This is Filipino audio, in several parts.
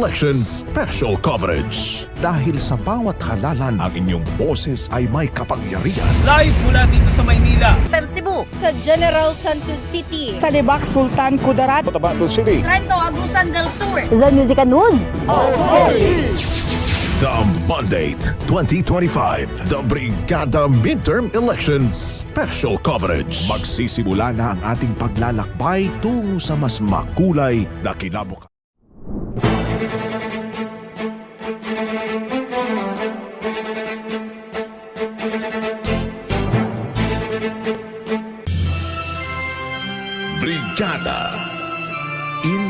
Election Special Coverage. Dahil sa bawat halalan, ang inyong boses ay may kapangyarihan. Live mula dito sa Maynila. FM Cebu. sa General Santos City. sa Libak Sultan Kudarat Trento Agusan del Sur. The Music and News. The Mandate 2025, the Brigada Midterm Election Special Coverage. Magsisimula na ang ating paglalakbay tungo sa mas makulay na kinabukasan.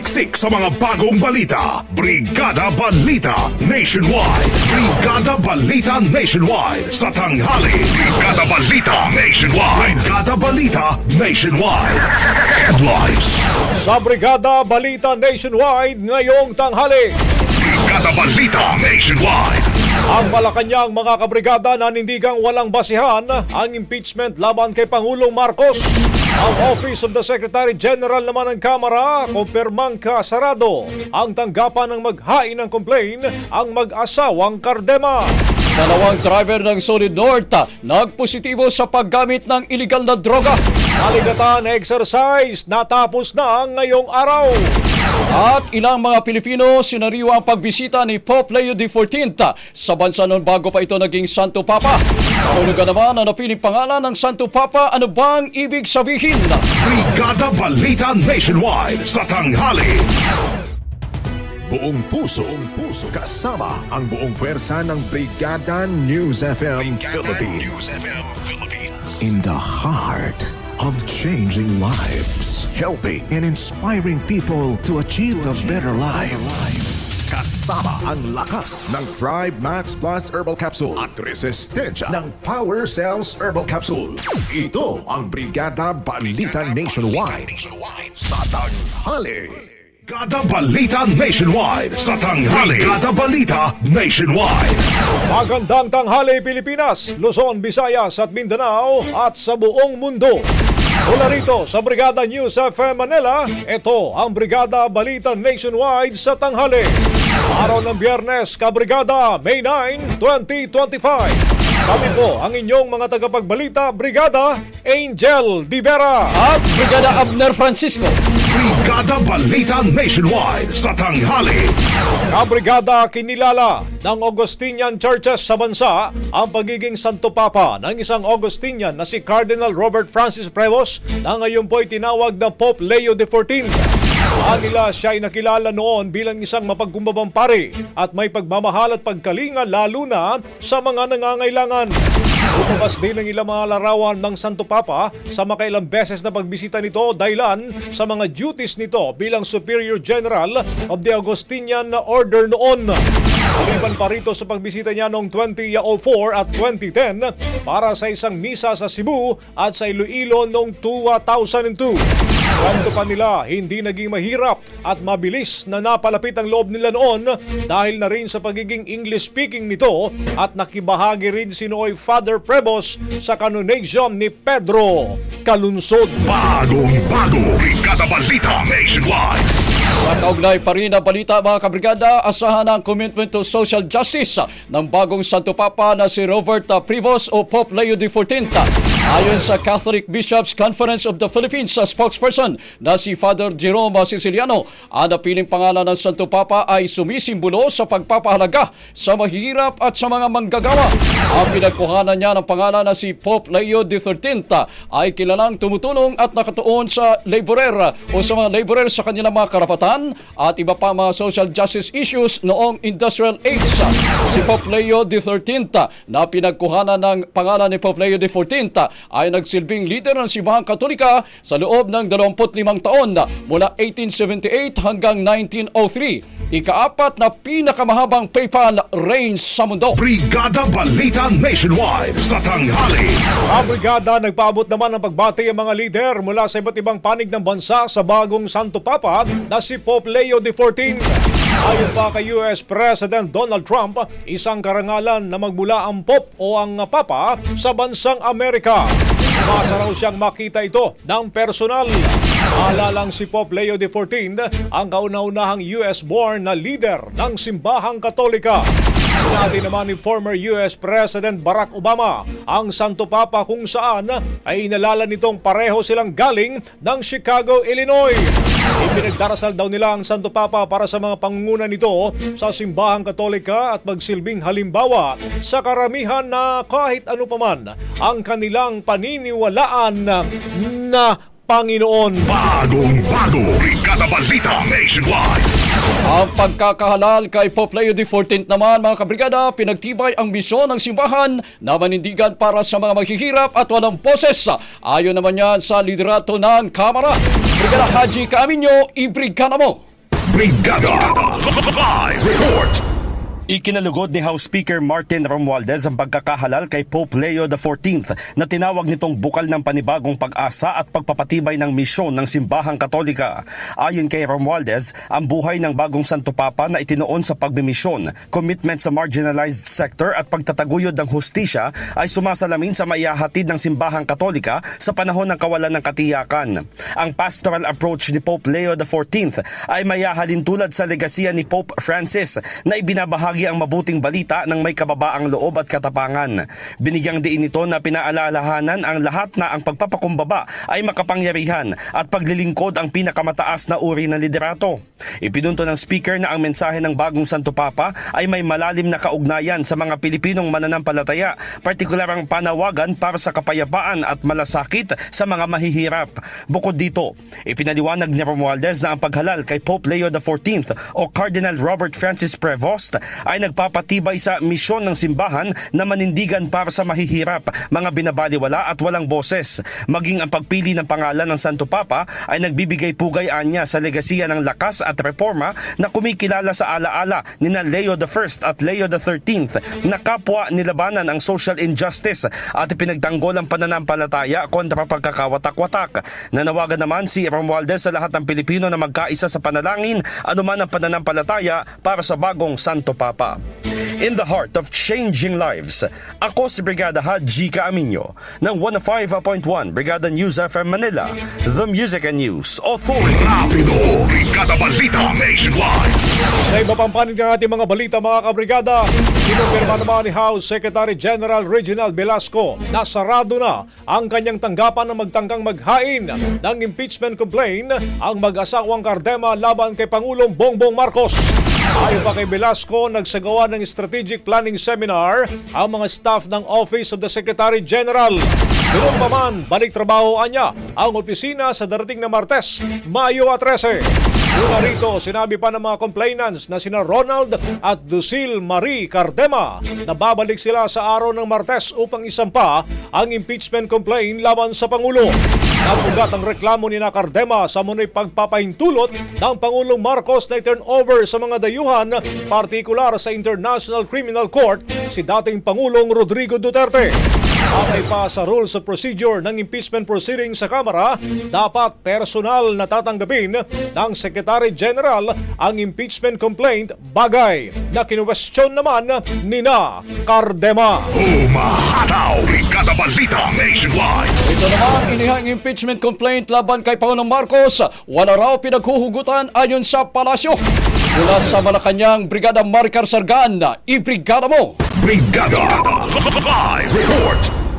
Siksik sa mga bagong balita. Brigada Balita Nationwide. Brigada Balita Nationwide sa tanghali. Brigada Balita Nationwide. Brigada Balita Nationwide. Headlines. Sa Brigada Balita Nationwide ngayong tanghali. Brigada Balita Nationwide. Ang Malacanang mga kabrigada nanindigang walang basihan ang impeachment laban kay Pangulong Marcos. Ang Office of the Secretary General naman ng Kamara, kumpirmang kasarado ang tanggapan ng maghain ng complaint ang mag-asawang Cardema. Dalawang driver ng Solid North nagpositibo sa paggamit ng illegal na droga. Maligatan exercise natapos na ngayong araw. At ilang mga Pilipino sinariwa ang pagbisita ni Pope Leo XIV sa bansa noon bago pa ito naging Santo Papa. Kahulugan naman ang napiling pangalan ng Santo Papa, ano bang ibig sabihin? Brigada Balita Nationwide sa tanghali. Buong puso, buong puso, kasama ang buong pwersa ng Brigada News FM Philippines. In the heart of changing lives, helping and inspiring people to achieve a better life. Kasama ang lakas ng Drive Max Plus Herbal Capsule at resistensya ng Power Cells Herbal Capsule. Ito ang Brigada Balita Nationwide sa tanghali. Brigada Balita Nationwide sa tanghali. Brigada Balita Nationwide. Magandang tanghali Pilipinas, Luzon, Visayas at Mindanao at sa buong mundo. Mula rito sa Brigada News FM Manila, ito ang Brigada Balita Nationwide sa tanghali. Araw ng Biyernes, Kabrigada, May 9, 2025. Kami po ang inyong mga tagapagbalita, Brigada Angel Divera. At Brigada Abner Francisco. Brigada Balita Nationwide sa tanghali. Kabrigada kinilala ng Augustinian Churches sa bansa ang pagiging Santo Papa ng isang Augustinian na si Cardinal Robert Francis Prevost na ngayon po ay tinawag na Pope Leo XIV. Anila siya ay nakilala noon bilang isang mapagkumbabang pare at may pagmamahal at pagkalinga lalo na sa mga nangangailangan. Lumabas din ang ilang mga larawan ng Santo Papa sa makailang beses na pagbisita nito dahilan sa mga duties nito bilang Superior General of the Augustinian Order noon. Maliban pa rito sa pagbisita niya noong 2004 at 2010 para sa isang misa sa Cebu at sa Iloilo noong 2002. Kwento pa nila, hindi naging mahirap at mabilis na napalapit ang loob nila noon dahil na rin sa pagiging English-speaking nito at nakibahagi rin si Noy Father Prebos sa canonation ni Pedro Kalunsod. Bagong bago. Brigada Balita Nationwide. Sa kaugnay pa rin ang balita mga kabrigada, asahan ang commitment to social justice ng bagong Santo Papa na si Robert Privos o Pope Leo XIV. Ayon sa Catholic Bishops Conference of the Philippines sa spokesperson na si Father Jerome Siciliano, ang napiling pangalan ng Santo Papa ay sumisimbolo sa pagpapahalaga sa mahihirap at sa mga manggagawa. Ang pinagkuhanan niya ng pangalan na si Pope Leo XIII ay kilalang tumutulong at nakatuon sa laborer o sa mga laborer sa kanilang mga karapatan at iba pa mga social justice issues noong industrial age. Si Pope Leo XIII na pinagkuhanan ng pangalan ni Pope Leo XIV ay nagsilbing leader ng Simbahan Katolika sa loob ng 25 taon mula 1878 hanggang 1903. Ikaapat na pinakamahabang papal reign sa mundo. Brigada Balita Nationwide sa tanghali. Ang brigada nagpaabot naman ng pagbati ang mga lider mula sa iba't ibang panig ng bansa sa bagong Santo Papa na si Pope Leo XIV. Ayon pa kay US President Donald Trump, isang karangalan na magmula ang Pope o ang Papa sa bansang Amerika. Umasa raw siyang makita ito ng personal. Alalang si Pope Leo XIV ang kauna-unahang US-born na leader ng simbahang katolika. Sinabi naman ni former US President Barack Obama ang Santo Papa kung saan ay inalala nitong pareho silang galing ng Chicago, Illinois. Ipinagdarasal daw nila ang Santo Papa para sa mga pangunguna nito sa simbahang katolika at magsilbing halimbawa sa karamihan na kahit ano paman ang kanilang paniniwalaan na Panginoon. Bagong bago. Brigada Balita Nationwide. Ang pagkakahalal kay Pope Leo XIV naman mga kabrigada, pinagtibay ang misyon ng simbahan na manindigan para sa mga maghihirap at walang poses. Ayon naman yan sa liderato ng Kamara. Brigada Haji Kaaminyo, ibrigada mo! Brigada Live Report. Ikinalugod ni House Speaker Martin Romualdez ang pagkakahalal kay Pope Leo XIV na tinawag nitong bukal ng panibagong pag-asa at pagpapatibay ng misyon ng simbahang katolika. Ayon kay Romualdez, ang buhay ng bagong Santo Papa na itinoon sa pagbimisyon, commitment sa marginalized sector at pagtataguyod ng hustisya ay sumasalamin sa maihahatid ng simbahang katolika sa panahon ng kawalan ng katiyakan. Ang pastoral approach ni Pope Leo XIV ay mayahalin tulad sa legasiya ni Pope Francis na ibinabahagi ang mabuting balita ng may kababaang loob at katapangan. Binigyang diin ito na pinaalalahanan ang lahat na ang pagpapakumbaba ay makapangyarihan at paglilingkod ang pinakamataas na uri ng liderato. Ipinunto ng speaker na ang mensahe ng bagong Santo Papa ay may malalim na kaugnayan sa mga Pilipinong mananampalataya, partikular ang panawagan para sa kapayapaan at malasakit sa mga mahihirap. Bukod dito, ipinaliwanag ni Romualdez na ang paghalal kay Pope Leo XIV o Cardinal Robert Francis Prevost ay nagpapatibay sa misyon ng simbahan na manindigan para sa mahihirap, mga binabaliwala at walang boses. Maging ang pagpili ng pangalan ng Santo Papa ay nagbibigay pugay anya sa legasiya ng lakas at reforma na kumikilala sa alaala ni na Leo I at Leo XIII na kapwa nilabanan ang social injustice at ipinagtanggol ang pananampalataya kontra pagkakawatak-watak. Nanawagan naman si Romualdez sa lahat ng Pilipino na magkaisa sa panalangin anuman ang pananampalataya para sa bagong Santo Papa. Papa. In the heart of changing lives, ako si Brigada Haji Caaminyo ng 105.1 Brigada News FM Manila, The Music and News Authority. Rapido, Brigada Balita Nationwide. Sa iba pang panig ng ating mga balita mga kabrigada, kinumpirma naman ni House Secretary General Reginald Velasco na sarado na ang kanyang tanggapan ng magtangkang maghain ng impeachment complaint ang mag-asawang Cardema laban kay Pangulong Bongbong Marcos. Ayon pa kay Velasco, nagsagawa ng strategic planning seminar ang mga staff ng Office of the Secretary General. Doon pa man, balik trabahoan niya ang opisina sa darating na Martes, Mayo 13. Una rito, sinabi pa ng mga complainants na sina Ronald at Lucille Marie Cardema na babalik sila sa araw ng Martes upang isampa ang impeachment complaint laban sa Pangulo. Nabugat ang reklamo ni na Cardema sa munay pagpapahintulot ng Pangulong Marcos na turn over sa mga dayuhan, partikular sa International Criminal Court, si dating Pangulong Rodrigo Duterte. Aray pa sa rules of procedure ng impeachment proceeding sa Kamara, dapat personal na tatanggapin ng Secretary General ang impeachment complaint bagay na kinuwestiyon naman ni na Cardema. Umahataw, Brigada Balita Nationwide. Ito namang inihang impeachment complaint laban kay Pangulong Marcos. Wala raw pinaghuhugutan ayon sa palasyo. Mula sa Malacanang, Brigada Maricar Sargan, ibrigada mo! Brigada Live Report.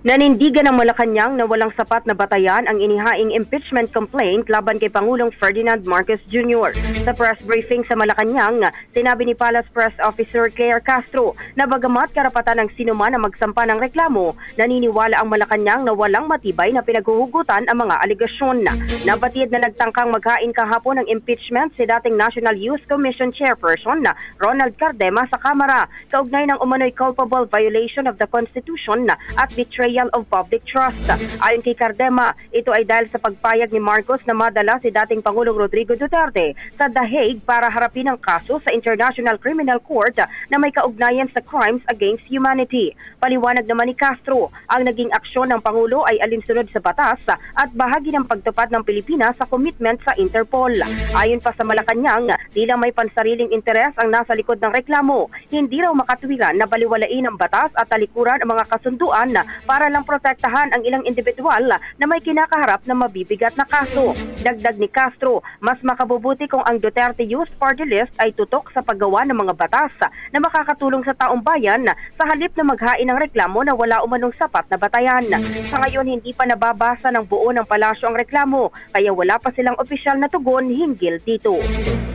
Nanindigan ng Malacanang na walang sapat na batayan ang inihaing impeachment complaint laban kay Pangulong Ferdinand Marcos Jr. Sa press briefing sa Malacanang, sinabi ni Palace Press Officer Claire Castro na bagamat karapatan ng sinuman na magsampa ng reklamo, naniniwala ang Malacanang na walang matibay na pinaghuhugutan ang mga aligasyon. Nabatid na nagtangkang maghain kahapon ng impeachment si dating National Youth Commission Chairperson na Ronald Cardema sa Kamara kaugnay ng umano'y culpable violation of the Constitution at betrayal of public trust. Ayon kay Cardema, ito ay dahil sa pagpayag ni Marcos na madala si dating Pangulong Rodrigo Duterte sa The Hague para harapin ang kaso sa International Criminal Court na may kaugnayan sa crimes against humanity. Paliwanag naman ni Castro, ang naging aksyon ng Pangulo ay alinsunod sa batas at bahagi ng pagtupad ng Pilipinas sa commitment sa Interpol. Ayon pa sa Malacanang, tila may pansariling interes ang nasa likod ng reklamo. Hindi raw makatwiran na baliwalain ang batas at talikuran ang mga kasunduan para lang protektahan ang ilang individual na may kinakaharap na mabibigat na kaso. Dagdag ni Castro, mas makabubuti kung ang Duterte Youth Party List ay tutok sa paggawa ng mga batas na makakatulong sa taong bayan sa halip na maghain ng reklamo na wala umanong sapat na batayan. Sa ngayon, hindi pa nababasa ng buo ng palasyo ang reklamo, kaya wala pa silang opisyal na tugon hinggil dito.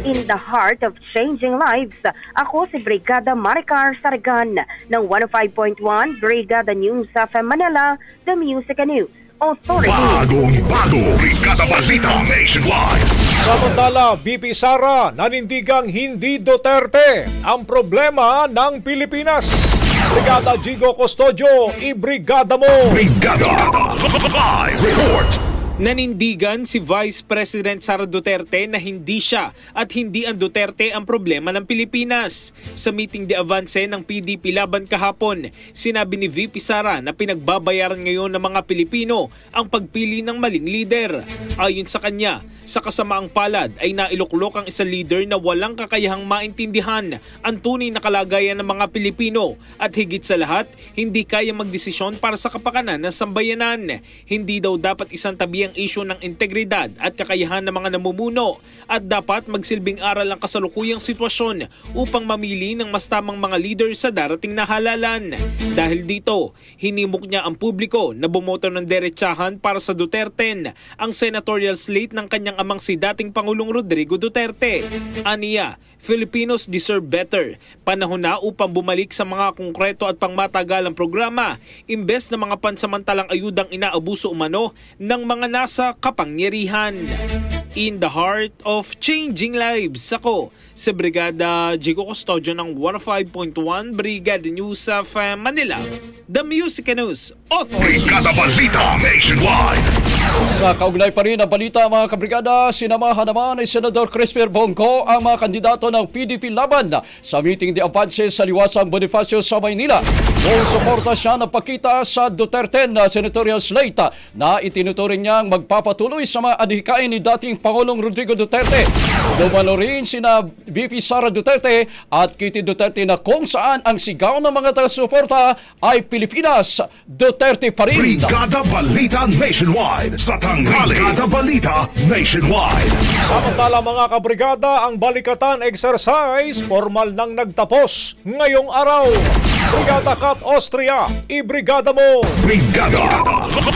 In the heart of changing lives, ako si Brigada Maricar Sargan ng 105.1 Brigada News sa Manila, The Music and News Authority. Bagong bago, Brigada Balita Nationwide. Samantala, BP Sara nanindigang hindi Duterte ang problema ng Pilipinas. Brigada Gigo Custodio, ibrigada mo! Brigada Live Report. Nanindigan si Vice President Sara Duterte na hindi siya at hindi ang Duterte ang problema ng Pilipinas. Sa meeting de avance ng PDP laban kahapon, sinabi ni VP Sara na pinagbabayaran ngayon ng mga Pilipino ang pagpili ng maling leader. Ayon sa kanya, sa kasamaang palad ay nailuklok ang isang leader na walang kakayahang maintindihan ang tunay na kalagayan ng mga Pilipino at higit sa lahat, hindi kaya magdesisyon para sa kapakanan ng sambayanan. Hindi daw dapat isang tabi ang isyu ng integridad at kakayahan ng mga namumuno at dapat magsilbing aral ang kasalukuyang sitwasyon upang mamili ng mas tamang mga leader sa darating na halalan. Dahil dito, hinimok niya ang publiko na bumoto ng derechahan para sa Duterte ang senatorial slate ng kanyang amang si dating Pangulong Rodrigo Duterte. Aniya, Filipinos deserve better. Panahon na upang bumalik sa mga konkreto at pangmatagalang programa imbes na mga pansamantalang ayudang inaabuso umano ng mga nasa kapangyarihan. In the heart of changing lives, ako sa Brigada Jigo Custodio ng 105.1 Brigada News of Manila, The Music News Authority. Brigada Balita Nationwide. Sa kaugnay pa rin ang balita mga kabrigada, sinamahan naman ni Senador Crispin Bongo ang mga kandidato ng PDP laban sa meeting de Avance sa Liwasang Bonifacio sa Maynila. Kung suporta siya na pakita sa Duterte na senatorial slate na itinuturing niyang magpapatuloy sa mga adhikain ni dating Pangulong Rodrigo Duterte. Dumalo rin sina VP Sara Duterte at Kitty Duterte na kung saan ang sigaw ng mga taga-suporta ay Pilipinas, Duterte pa rin. Brigada Balita Nationwide sa tanghali. Brigada Balita Nationwide. Samantala mga kabrigada, ang balikatan exercise formal nang nagtapos ngayong araw. Brigada Kat Austria, ibrigada mo! Brigada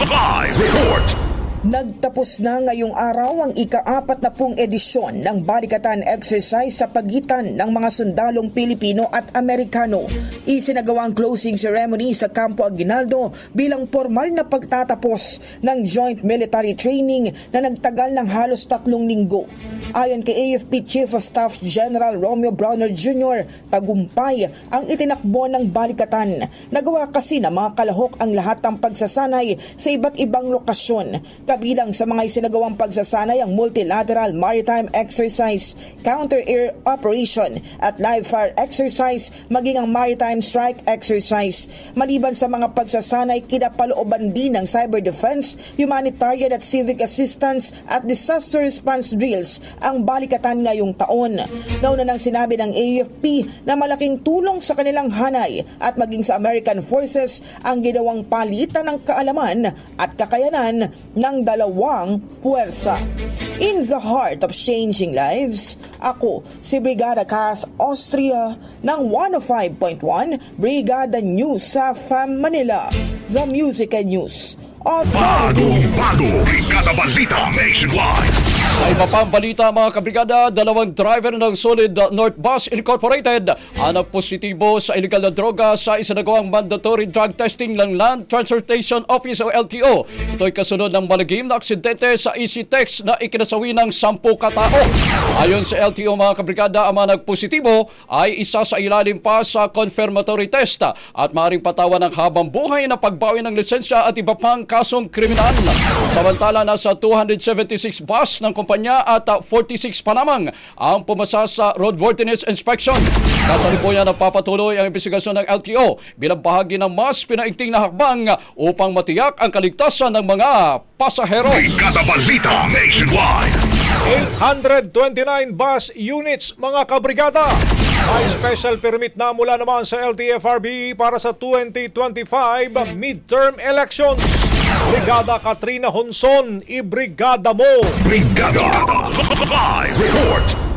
Live Report. Nagtapos na ngayong araw ang ika-apat na pong edisyon ng Barikatan Exercise sa pagitan ng mga sundalong Pilipino at Amerikano. Isinagawa ang closing ceremony sa Campo Aguinaldo bilang formal na pagtatapos ng joint military training na nagtagal ng halos tatlong linggo. Ayon kay AFP Chief of Staff General Romeo Browner Jr., tagumpay ang itinakbo ng Barikatan. Nagawa kasi ng mga kalahok ang lahat ng pagsasanay sa iba't ibang lokasyon Kabilang sa mga isinagawang pagsasanay ang multilateral maritime exercise, counter-air operation at live fire exercise maging ang maritime strike exercise. Maliban sa mga pagsasanay, kinapalooban din ng cyber defense, humanitarian at civic assistance at disaster response drills ang balikatan ngayong taon. Nauna nang sinabi ng AFP na malaking tulong sa kanilang hanay at maging sa American forces ang ginawang palitan ng kaalaman at kakayanan ng dalawang puwersa. In the heart of changing lives, ako si Brigada Cass Austria ng 105.1 Brigada News sa FAM Manila, The Music and News Authority. Bagong bago. Brigada Balita Nationwide. Ay mapambalita mga kabrigada, dalawang driver ng Solid North Bus Incorporated ang positibo sa illegal na droga sa isinagawang mandatory drug testing ng Land Transportation Office o LTO. Ito'y kasunod ng malagim na aksidente sa EasyTex na ikinasawi ng 10 katao. Ayon sa LTO mga kabrigada, ang mga nagpositibo ay isa sa ilalim pa sa confirmatory test at maaaring patawan ng habang buhay na pagbawi ng lisensya at iba pang kasong kriminal. Samantala, nasa 276 bus ng kumpanya at uh, 46 pa lamang ang pumasa sa roadworthiness inspection. Kasalukuyan nagpapatuloy ang investigasyon ng LTO bilang bahagi ng mas pinaigting na hakbang upang matiyak ang kaligtasan ng mga pasahero. Brigada Balita Nationwide. 829 bus units mga kabrigada. May special permit na mula naman sa LTFRB para sa 2025 midterm elections. Brigada Katrina Honson, ibrigada mo! Brigada Live Report.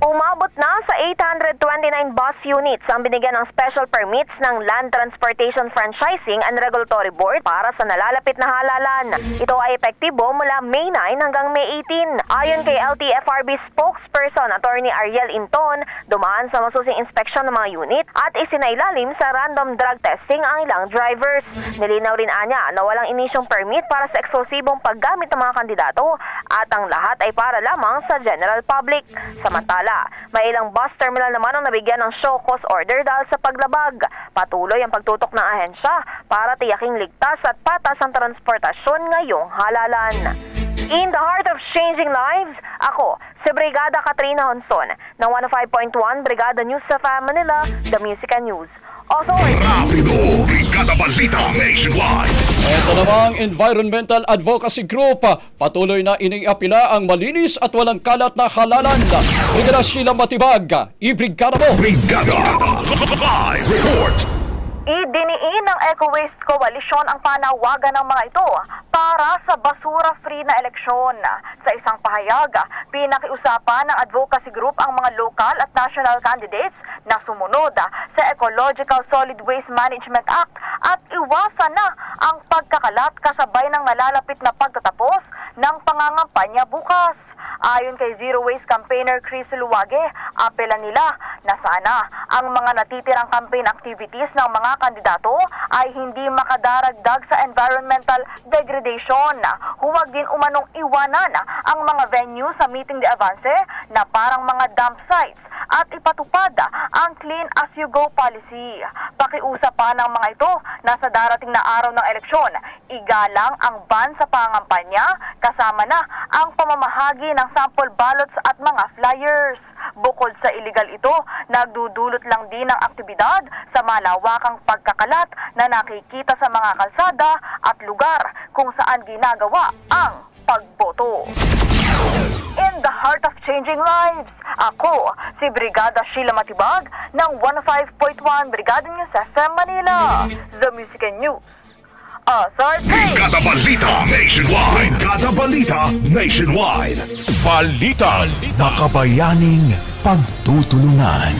Umabot na sa 829 bus units ang binigyan ng special permits ng Land Transportation Franchising and Regulatory Board para sa nalalapit na halalan. Ito ay epektibo mula May 9 hanggang May 18. Ayon kay LTFRB spokesperson Attorney Ariel Inton, dumaan sa masusing inspeksyon ng mga unit at isinailalim sa random drug testing ang ilang drivers. Nilinaw rin anya na walang inisyong permit para sa eksklusibong paggamit ng mga kandidato at ang lahat ay para lamang sa general public. Samantala, may ilang bus terminal naman ang nabigyan ng show cause order dahil sa paglabag. Patuloy ang pagtutok ng ahensya para tiyaking ligtas at patas ang transportasyon ngayong halalan. In the heart of changing lives, ako, si Brigada Katrina Honson ng 105.1 Brigada News sa Manila, The Music and News. Rapido. Brigada Balita Nationwide. Ito namang Environmental Advocacy Group, patuloy na iniapila ang malinis at walang kalat na halalan. Brigada Sheila Matibag, ibrigada mo! Brigada Live Report. Idiniin ng Eco Waste Coalition ang panawagan ng mga ito para sa basura-free na eleksyon. Sa isang pahayag, pinakiusapan ng advocacy group ang mga local at national candidates na sumunod sa Ecological Solid Waste Management Act at iwasan na ang pagkakalat kasabay ng nalalapit na pagtatapos ng pangangampanya bukas. Ayon kay Zero Waste campaigner Chris Luwage, apela nila na sana ang mga natitirang campaign activities ng mga kandidato ay hindi makadaragdag sa environmental degradation. Huwag din umanong iwanan ang mga venue sa meeting de avance na parang mga dump sites at ipatupad ang clean as you go policy. Pakiusap pa ng mga ito na sa darating na araw ng eleksyon, igalang ang ban sa pangampanya kasama na ang pamamahagi ng sample ballots at mga flyers. Bukod sa illegal ito, nagdudulot lang din ng aktibidad sa malawakang pagkakalat na nakikita sa mga kalsada at lugar kung saan ginagawa ang pagboto. In the heart of changing lives, ako si Brigada Sheila Matibag ng 105.1 Brigada News FM Manila. The Music and News. Authority! Brigada Balita Nationwide. Brigada Balita Nationwide. Balita. Makabayaning pagtutulungan.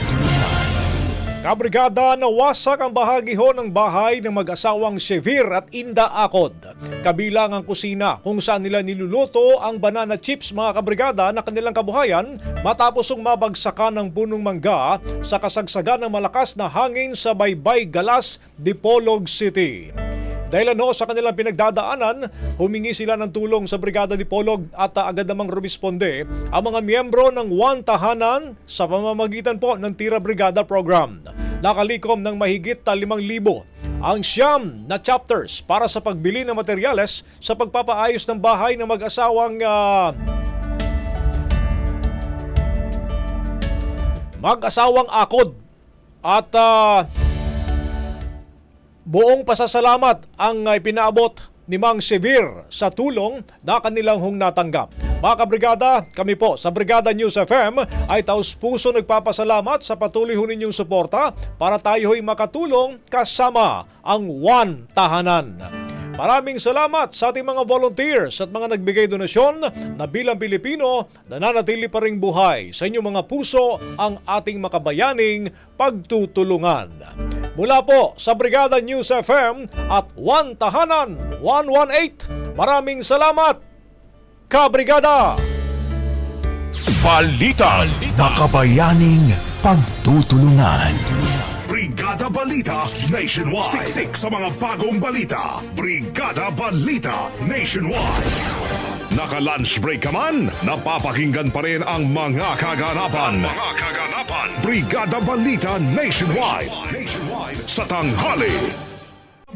Kabrigada, nawasak ang bahagi ho ng bahay ng mag-asawang Severe at Inda Akod. Kabilang ang kusina kung saan nila niluluto ang banana chips mga kabrigada na kanilang kabuhayan matapos ang mabagsakan ng punong mangga sa kasagsagan ng malakas na hangin sa Baybay Galas, Dipolog City. Dahil ano sa kanilang pinagdadaanan, humingi sila ng tulong sa Brigada Dipolog at uh, agad namang rumisponde ang mga miyembro ng One Tahanan sa pamamagitan po ng Tira Brigada Program. Nakalikom ng mahigit uh, 5,000 ang siyam na chapters para sa pagbili ng materyales sa pagpapaayos ng bahay ng mag-asawang ah, mag-asawang akod at ah, Buong pasasalamat ang ipinaabot ni Mang Severe sa tulong na kanilang hong natanggap. Mga kabrigada, kami po sa Brigada News FM ay taus puso nagpapasalamat sa patuloy ho ninyong suporta para tayo ho'y makatulong kasama ang One Tahanan. Maraming salamat sa ating mga volunteers at mga nagbigay donasyon na bilang Pilipino nananatili pa ring buhay sa inyong mga puso ang ating makabayaning pagtutulungan. Mula po sa Brigada News FM at One Tahanan 118, maraming salamat, Kabrigada! Balita. Makabayaning pagtutulungan. Brigada Balita Nationwide. Siksik sa mga bagong balita. Brigada Balita Nationwide. Naka-lunch break ka man, napapakinggan pa rin ang mga kaganapan. Mga kaganapan. Brigada Balita Nationwide. Nationwide. Sa tanghali.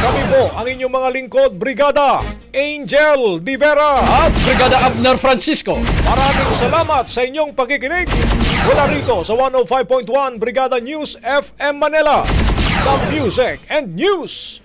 Kami po ang inyong mga lingkod, Brigada Angel Divera. At Brigada Abner Francisco. Maraming salamat sa inyong pagkikinig. Mula rito sa 105.1 Brigada News FM Manila. The Music and News